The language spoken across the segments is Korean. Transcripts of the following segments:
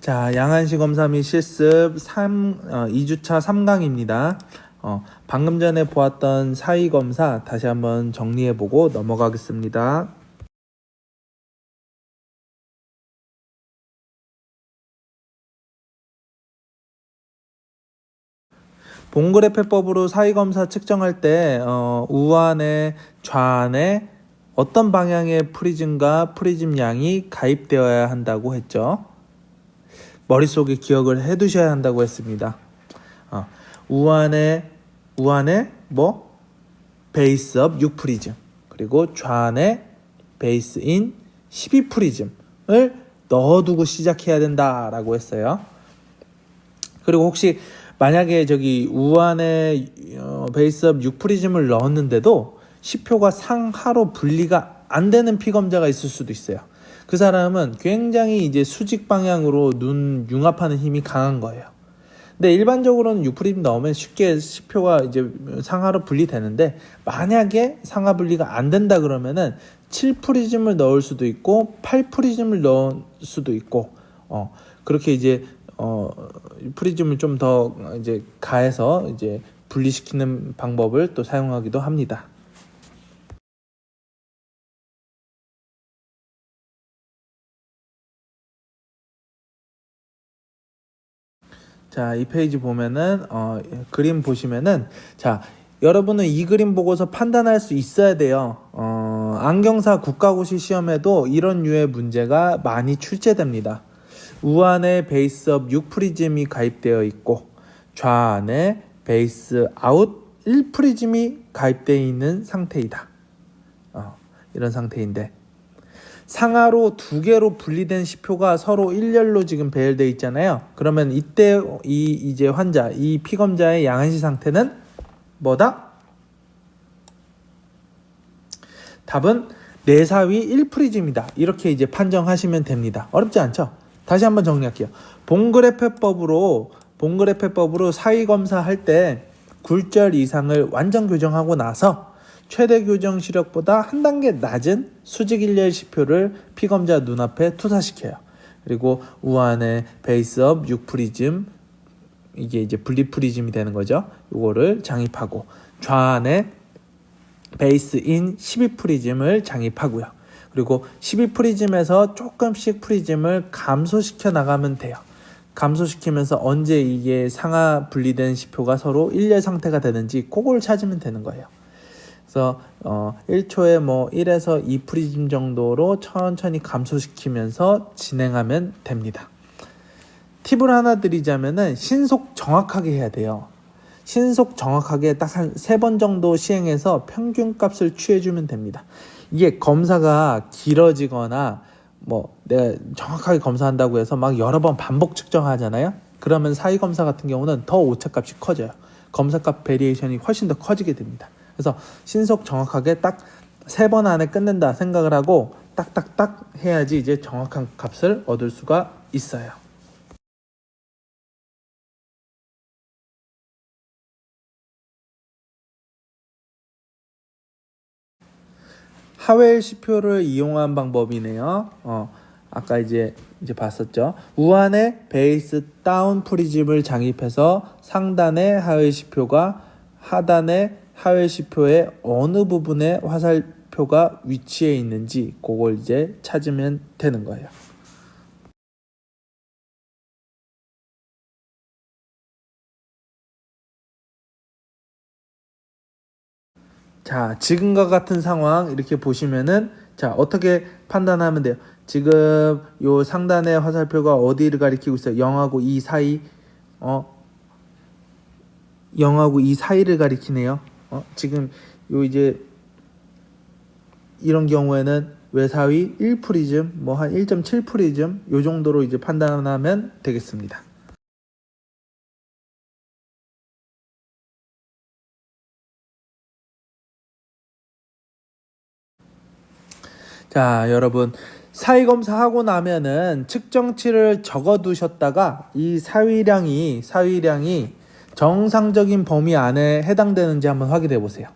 자, 양한시 검사 및 실습 3, 어, 2주차 3강입니다. 어, 방금 전에 보았던 사위 검사 다시 한번 정리해보고 넘어가겠습니다. 봉그래프법으로 사위 검사 측정할 때 어, 우안에 좌안에 어떤 방향의 프리즘과 프리즘 양이 가입되어야 한다고 했죠. 머릿속에 기억을 해 두셔야 한다고 했습니다. 어, 우안에 우안에 뭐 베이스업 6 프리즘 그리고 좌안에 베이스인 12 프리즘을 넣어두고 시작해야 된다라고 했어요. 그리고 혹시 만약에 저기 우안에 어, 베이스업 6 프리즘을 넣었는데도 10표가 상하로 분리가 안 되는 피검자가 있을 수도 있어요. 그 사람은 굉장히 이제 수직 방향으로 눈 융합하는 힘이 강한 거예요. 근데 일반적으로는 6프림 넣으면 쉽게 10표가 이제 상하로 분리되는데 만약에 상하 분리가 안 된다 그러면은 7프리즘을 넣을 수도 있고 8프리즘을 넣을 수도 있고 어 그렇게 이제 어 프리즘을 좀 더 이제 가해서 이제 분리시키는 방법을 또 사용하기도 합니다. 자, 이 페이지 보면은 어, 그림 보시면은 자, 여러분은 이 그림 보고서 판단할 수 있어야 돼요. 어, 안경사 국가고시 시험에도 이런 류의 문제가 많이 출제됩니다. 우안에 베이스업 6 프리즘이 가입되어 있고 좌안에 베이스 아웃 1 프리즘이 가입되어 있는 상태이다. 어, 이런 상태인데 상하로 두 개로 분리된 시표가 서로 일렬로 지금 배열되어 있잖아요. 그러면 이때 이 이제 환자, 이 피검자의 양한시 상태는 뭐다? 답은 내사위 1프리즘이다. 이렇게 이제 판정하시면 됩니다. 어렵지 않죠? 다시 한번 정리할게요. 봉그래프법으로 봉그래프법으로 사위 검사할 때 굴절 이상을 완전 교정하고 나서 최대 교정 시력보다 한 단계 낮은 수직 일렬 시표를 피검자 눈앞에 투사시켜요. 그리고 우안의 베이스업 6프리즘 이게 이제 분리프리즘이 되는 거죠. 요거를 장입하고 좌안에 베이스인 12프리즘을 장입하고요. 그리고 12프리즘에서 조금씩 프리즘을 감소시켜 나가면 돼요. 감소시키면서 언제 이게 상하 분리된 시표가 서로 일렬 상태가 되는지 그걸 찾으면 되는 거예요. 그래서 어 1초에 뭐 1에서 2 프리즘 정도로 천천히 감소시키면서 진행하면 됩니다. 팁을 하나 드리자면은 신속 정확하게 해야 돼요. 신속 정확하게 딱 한 세 번 정도 시행해서 평균 값을 취해주면 됩니다. 이게 검사가 길어지거나 뭐 내가 정확하게 검사한다고 해서 막 여러 번 반복 측정하잖아요. 그러면 사이 검사 같은 경우는 더 오차값이 커져요. 검사값 베리에이션이 훨씬 더 커지게 됩니다. 그래서 신속 정확하게 딱 세 번 안에 끝낸다 생각을 하고 딱딱딱 해야지 이제 정확한 값을 얻을 수가 있어요. 하웰 시표를 이용한 방법이네요. 어, 아까 이제 이제 봤었죠. 우한에 베이스 다운 프리즘을 장입해서 상단의 하웰 시표가 하단의 하웰 시표의 어느 부분에 화살표가 위치해 있는지 그걸 이제 찾으면 되는 거예요. 자, 지금과 같은 상황 이렇게 보시면은 자, 어떻게 판단하면 돼요? 지금 요 상단의 화살표가 어디를 가리키고 있어요? 0하고 2 사이 어 0하고 2 사이를 가리키네요. 어, 지금 요 이제 이런 경우에는 외사위 1프리즘 뭐 한 1.7 프리즘 요 정도로 이제 판단하면 되겠습니다. 자, 여러분. 사위 검사하고 나면은 측정치를 적어 두셨다가 이 사위량이 사위량이 정상적인 범위 안에 해당되는지 한번 확인해 보세요.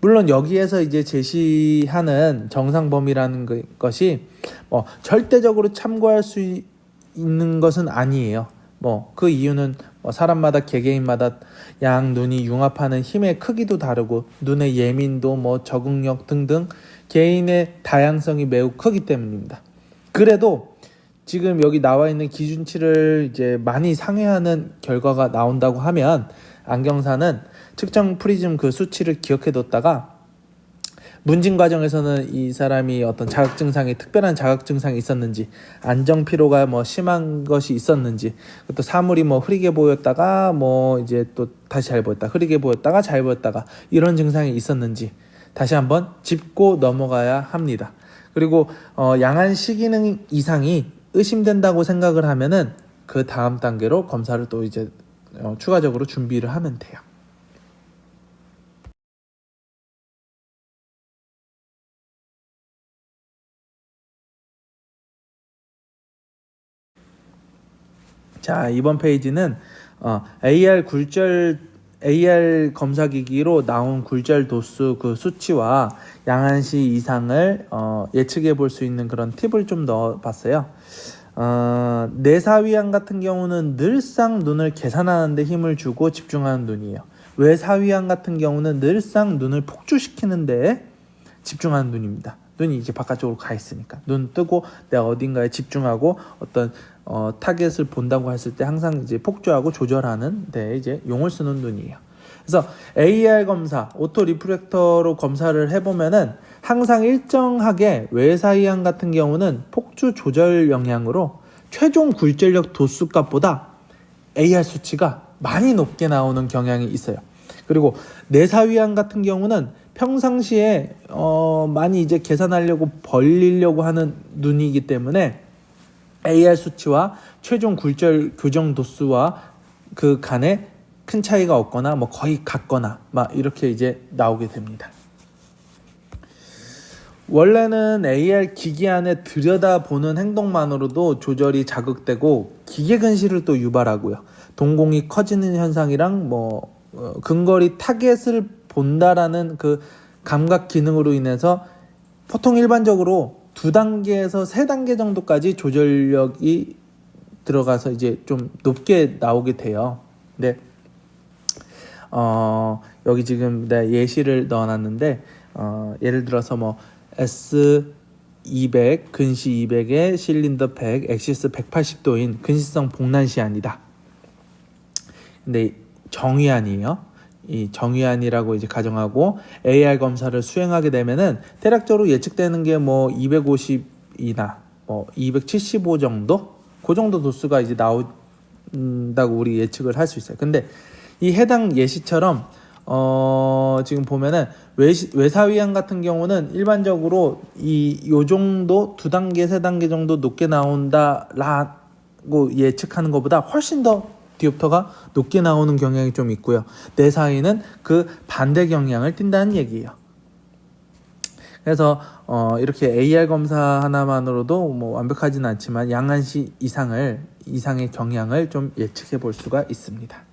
물론 여기에서 이제 제시하는 정상 범위라는 그- 것이 뭐 절대적으로 참고할 수 있는 것은 아니에요. 뭐 그 이유는 뭐 사람마다 개개인마다 양 눈이 융합하는 힘의 크기도 다르고 눈의 예민도 뭐 적응력 등등 개인의 다양성이 매우 크기 때문입니다. 그래도 지금 여기 나와 있는 기준치를 이제 많이 상회하는 결과가 나온다고 하면 안경사는 측정 프리즘 그 수치를 기억해 뒀다가 문진 과정에서는 이 사람이 어떤 자극 증상이 특별한 자극 증상이 있었는지 안정 피로가 뭐 심한 것이 있었는지 또 사물이 뭐 흐리게 보였다가 뭐 이제 또 다시 잘 보였다 흐리게 보였다가 잘 보였다가 이런 증상이 있었는지 다시 한번 짚고 넘어가야 합니다. 그리고 어, 양한 시기능 이상이 의심된다고 생각을 하면은 그 다음 단계로 검사를 또 이제 어, 추가적으로 준비를 하면 돼요. 자 이번 페이지는 어, AR 굴절 AR 검사 기기로 나온 굴절 도수 그 수치와 양한시 이상을 어, 예측해 볼 수 있는 그런 팁을 좀 넣어봤어요. 어, 내사위양 같은 경우는 늘상 눈을 계산하는데 힘을 주고 집중하는 눈이에요. 외사위양 같은 경우는 늘상 눈을 폭주시키는데 집중하는 눈입니다. 눈이 이제 바깥쪽으로 가 있으니까 눈 뜨고 내가 어딘가에 집중하고 어떤 어, 타겟을 본다고 했을 때 항상 이제 폭주하고 조절하는 데 이제 용을 쓰는 눈이에요. 그래서 AR 검사, 오토 리프렉터로 검사를 해보면은 항상 일정하게 외사이양 같은 경우는 폭주 조절 영향으로 최종 굴절력 도수 값보다 AR 수치가 많이 높게 나오는 경향이 있어요. 그리고 내사위양 같은 경우는 평상시에 어 많이 이제 계산하려고 벌리려고 하는 눈이기 때문에 AR 수치와 최종 굴절 교정 도수와 그 간에 큰 차이가 없거나 뭐 거의 같거나 막 이렇게 이제 나오게 됩니다. 원래는 AR 기기 안에 들여다보는 행동만으로도 조절이 자극되고 기계 근시를 또 유발하고요. 동공이 커지는 현상이랑 뭐 어, 근거리 타겟을 본다라는 그 감각 기능으로 인해서 보통 일반적으로 두 단계에서 세 단계 정도까지 조절력이 들어가서 이제 좀 높게 나오게 돼요. 근데 어 여기 지금 내가 예시를 넣어놨는데 어 예를 들어서 뭐 S 200 근시 200에 실린더 100 엑시스 180도인 근시성 복난 시안이다. 근데 정위안이에요. 이 정위안이라고 이제 가정하고 AR 검사를 수행하게 되면은 대략적으로 예측되는 게 뭐 250이나 뭐 275 정도 그 정도 도수가 이제 나온다고 우리 예측을 할 수 있어요. 근데 이 해당 예시처럼 어 지금 보면은 외시, 외사위양 같은 경우는 일반적으로 이 요 정도 두 단계 세 단계 정도 높게 나온다라고 예측하는 것보다 훨씬 더 디옵터가 높게 나오는 경향이 좀 있고요. 내 사이는 그 반대 경향을 띈다는 얘기예요. 그래서 어 이렇게 AR 검사 하나만으로도 뭐 완벽하지는 않지만 양한시 이상을 이상의 경향을 좀 예측해 볼 수가 있습니다.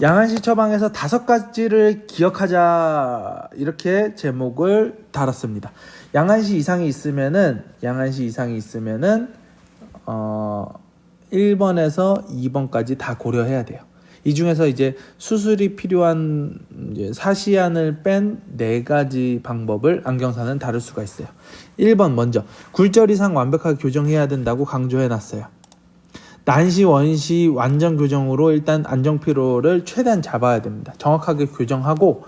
양한시 처방에서 다섯 가지를 기억하자 이렇게 제목을 달았습니다. 양한시 이상이 있으면은 양한시 이상이 있으면은 어 1번에서 2번까지 다 고려해야 돼요. 이 중에서 이제 수술이 필요한 이제 사시안을 뺀 네 가지 방법을 안경사는 다룰 수가 있어요. 1번 먼저 굴절 이상 완벽하게 교정해야 된다고 강조해 놨어요. 난시 원시 완전 교정으로 일단 안정 피로를 최대한 잡아야 됩니다. 정확하게 교정하고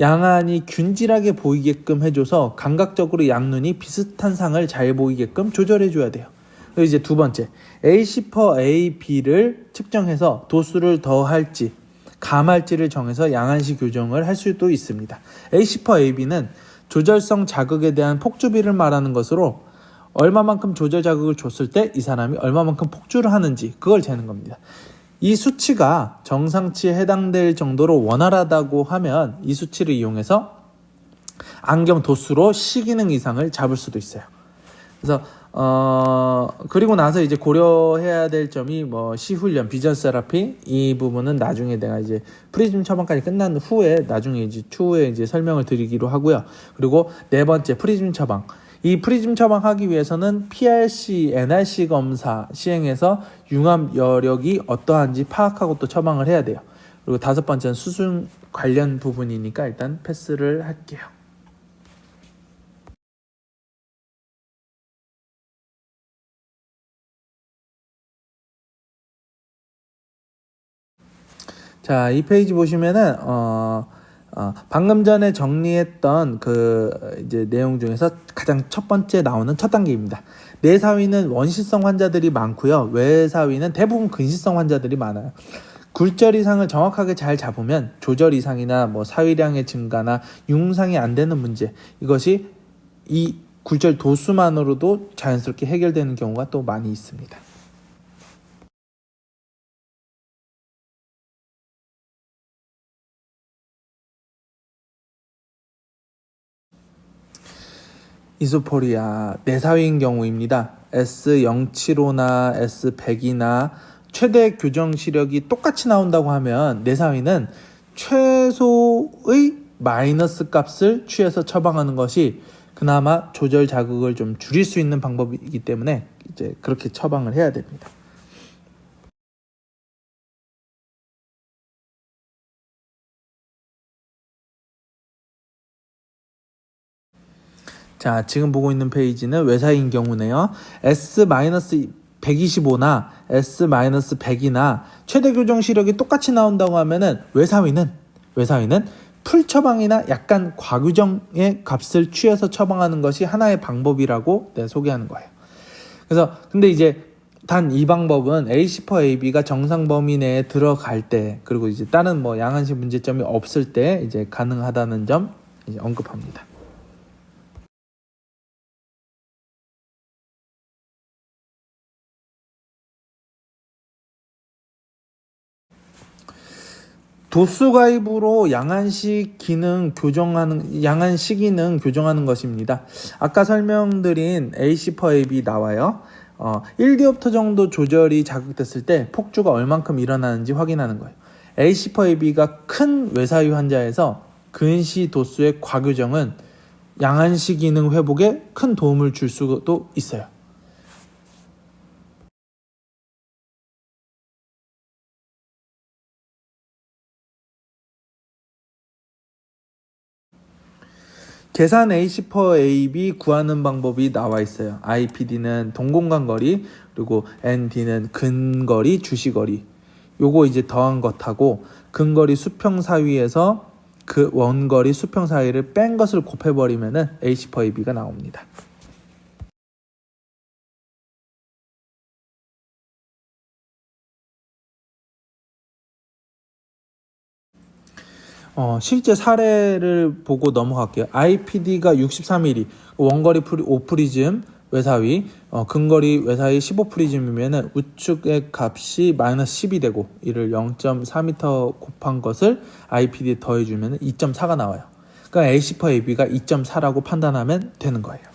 양안이 균질하게 보이게끔 해줘서 감각적으로 양눈이 비슷한 상을 잘 보이게끔 조절해 줘야 돼요. 그리고 이제 두 번째 A10 per AB를 측정해서 도수를 더할지 감할지를 정해서 양안시 교정을 할 수도 있습니다. A10 per AB는 조절성 자극에 대한 폭주비를 말하는 것으로 얼마만큼 조절 자극을 줬을 때 이 사람이 얼마만큼 폭주를 하는지 그걸 재는 겁니다. 이 수치가 정상치에 해당될 정도로 원활하다고 하면 이 수치를 이용해서 안경 도수로 시기능 이상을 잡을 수도 있어요. 그래서 어, 그리고 나서 이제 고려해야 될 점이 뭐 시훈련, 비전 세라피 이 부분은 나중에 내가 이제 프리즘 처방까지 끝난 후에 나중에 이제 추후에 이제 설명을 드리기로 하고요. 그리고 네 번째 프리즘 처방. 이 프리즘 처방하기 위해서는 PRC, NRC 검사 시행해서 융합 여력이 어떠한지 파악하고 또 처방을 해야 돼요. 그리고 다섯 번째는 수술 관련 부분이니까 일단 패스를 할게요. 자, 이 페이지 보시면은 어, 어, 방금 전에 정리했던 그 이제 내용 중에서 가장 첫 번째 나오는 첫 단계입니다. 내사위는 원시성 환자들이 많고요. 외사위는 대부분 근시성 환자들이 많아요. 굴절 이상을 정확하게 잘 잡으면 조절 이상이나 뭐 사위량의 증가나 융상이 안 되는 문제 이것이 이 굴절 도수만으로도 자연스럽게 해결되는 경우가 또 많이 있습니다. 이소포리아 내사위인 경우입니다. S075나 S100이나 최대 교정 시력이 똑같이 나온다고 하면 내사위는 최소의 마이너스 값을 취해서 처방하는 것이 그나마 조절 자극을 좀 줄일 수 있는 방법이기 때문에 이제 그렇게 처방을 해야 됩니다. 자, 지금 보고 있는 페이지는 외사인 경우네요. S-125나 S-100이나 최대 교정 시력이 똑같이 나온다고 하면은 외사위는 외사위는 풀 처방이나 약간 과규정의 값을 취해서 처방하는 것이 하나의 방법이라고 네, 소개하는 거예요. 그래서 근데 이제 단 이 방법은 A10 AB가 정상 범위 내에 들어갈 때 그리고 이제 다른 뭐 양한식 문제점이 없을 때 이제 가능하다는 점 이제 언급합니다. 도수 가입으로 양한식 기능 교정하는 양한식 기능 교정하는 것입니다. 아까 설명드린 A10 AB 나와요. 어, 1디옵터 정도 조절이 자극됐을 때 폭주가 얼만큼 일어나는지 확인하는 거예요. A10 AB가 큰 외사유 환자에서 근시 도수의 과교정은 양한식 기능 회복에 큰 도움을 줄 수도 있어요. 계산 A10 per AB 구하는 방법이 나와 있어요. IPD는 동공간 거리, 그리고 ND는 근거리, 주시거리. 요거 이제 더한 것하고 근거리 수평 사이에서 그 원거리 수평 사이를 뺀 것을 곱해버리면은 A10 per AB가 나옵니다. 어, 실제 사례를 보고 넘어갈게요. IPD가 63mm, 원거리 프리, 5프리즘 외사위, 어, 근거리 외사위 15프리즘이면은 우측의 값이 마이너스 10이 되고 이를 0.4m 곱한 것을 IPD에 더해주면 2.4가 나와요. 그러니까 A10 AB가 2.4라고 판단하면 되는 거예요.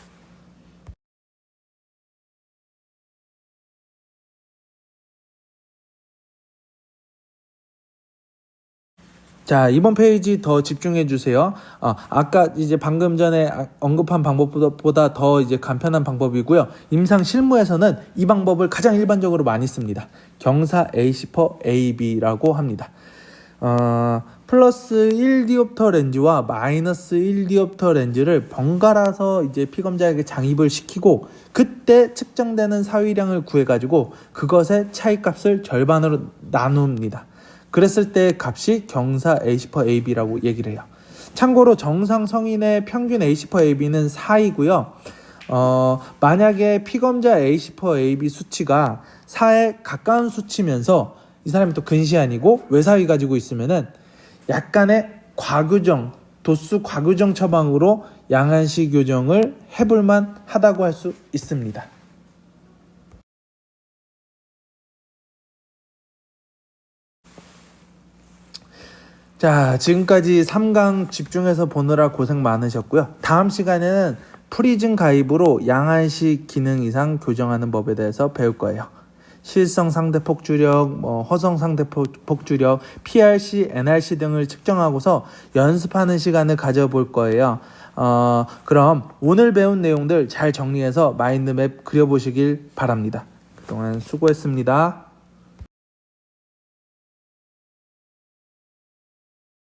자, 이번 페이지 더 집중해 주세요. 어, 아까 이제 방금 전에 아- 언급한 방법보다 더 이제 간편한 방법이고요. 임상 실무에서는 이 방법을 가장 일반적으로 많이 씁니다. 경사 A10 AB라고 합니다. 어, 플러스 1디옵터 렌즈와 마이너스 1디옵터 렌즈를 번갈아서 이제 피검자에게 장입을 시키고 그때 측정되는 사위량을 구해가지고 그것의 차이값을 절반으로 나눕니다. 그랬을 때 값이 경사 A10 AB라고 얘기를 해요. 참고로 정상 성인의 평균 A10 AB는 4이고요. 어, 만약에 피검자 A10 AB 수치가 4에 가까운 수치면서 이 사람이 또 근시안이고 외사위 가지고 있으면은 약간의 과교정, 도수 과교정 처방으로 양한시 교정을 해볼만 하다고 할 수 있습니다. 자, 지금까지 3강 집중해서 보느라 고생 많으셨고요. 다음 시간에는 프리즘 가입으로 양한식 기능 이상 교정하는 법에 대해서 배울 거예요. 실성 상대 폭주력, 뭐 허성 상대 폭- 폭주력, PRC, NRC 등을 측정하고서 연습하는 시간을 가져볼 거예요. 어, 그럼 오늘 배운 내용들 잘 정리해서 마인드맵 그려보시길 바랍니다. 그동안 수고했습니다.